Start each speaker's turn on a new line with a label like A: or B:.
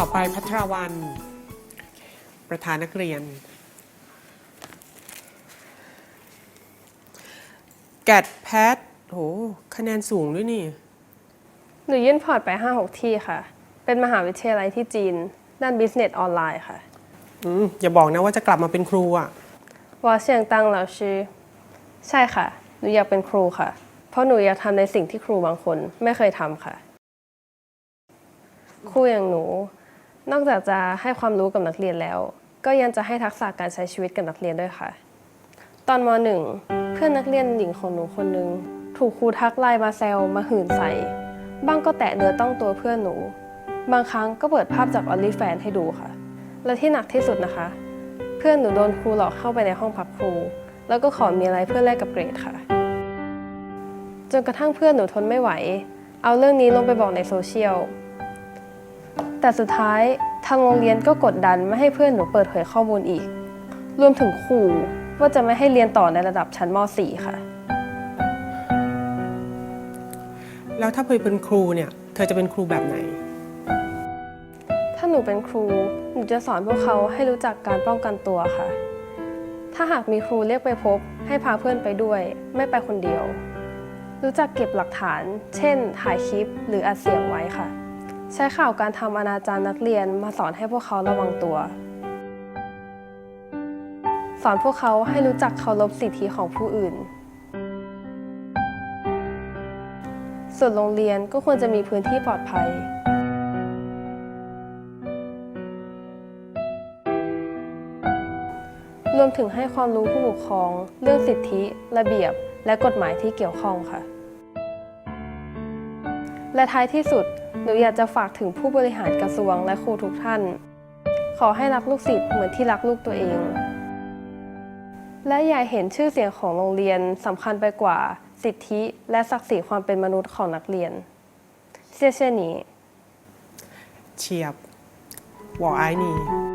A: ทราวัน ประธานนักเรียน แกดแพทโหคะแนนสูงด้วยนี่
B: หนูยื่นพอร์ตไป 5-6 ที่ค่ะ เป็นมหาวิทยาลัยที่จีน ด้าน Business ออนไลน์ค่ะ
A: อืมอย่าบอกนะว่าจะกลับมาเป็นครูอะ
B: วอเชียงตังเหลาชื่อใช่ค่ะ หนูอยากเป็นครูค่ะ เพราะหนูอยากทำในสิ่งที่ครูบางคนไม่เคยทำค่ะ ครูอย่างหนู นอกจากจะให้ความรู้กับนักเรียนแล้ว ก็ยังจะให้ทักษะการใช้ชีวิตกับนักเรียนด้วยค่ะ ตอนมหนึ่งเพื่อนนักเรียนหญิงของหนูคนหนึงถูกครูทักไลน์มาแซวมาหื่นใส่บ้างก็แตะเนื้อต้องตัวเพื่อนหนู บางครั้งก็เปิดภาพจากออลลี่แฟนให้ดูค่ะ และที่หนักที่สุดนะคะ เพื่อนหนูโดนครูหลอกเข้าไปในห้องพักครู แล้วก็ขอมีอะไรเพื่อแลกกับเกรดค่ะ จนกระทั่งเพื่อนหนูทนไม่ไหว เอาเรื่องนี้ลงไปบอกในโซเชียล แต่สุดท้ายทางโรงเรียนก็กดดันไม่ให้เพื่อนหนูเปิดเผยข้อมูลอีก รวมถึงขู่ว่าจะไม่ให้เรียนต่อในระดับชั้นม .4 ค่ะ
A: แล้วถ้าเพยเป็นครูเนี่ย เธอจะเป็นครูแบบไหน
B: ถ้าหนูเป็นครู หนูจะสอนพวกเขาให้รู้จักการป้องกันตัวค่ะ ถ้าหากมีครูเรียกไปพบ ให้พาเพื่อนไปด้วย ไม่ไปคนเดียว รู้จักเก็บหลักฐาน เช่น ถ่ายคลิปหรืออัดเสียงไว้ค่ะใช้ข่าวการทำอนาจารนักเรียนมาสอนให้พวกเขาระวังตัว สอนพวกเขาให้รู้จักเคารพสิทธิของผู้อื่น ส่วนโรงเรียนก็ควรจะมีพื้นที่ปลอดภัย รวมถึงให้ความรู้ผู้ปกครอง เรื่องสิทธิ ระเบียบ และกฎหมายที่เกี่ยวข้องค่ะ และท้ายที่สุด หนูอยากจะฝากถึงผู้บริหารกระทรวงและครูทุกท่าน ขอให้รักลูกศิษย์เหมือนที่รักลูกตัวเอง และอย่าเห็นชื่อเสียงของโรงเรียนสำคัญไปกว่า สิทธิและศักดิ์ศรีความเป็นมนุษย์ของนักเรียนเชื่อเชื่อนี้
A: เฉียบวอไอนี่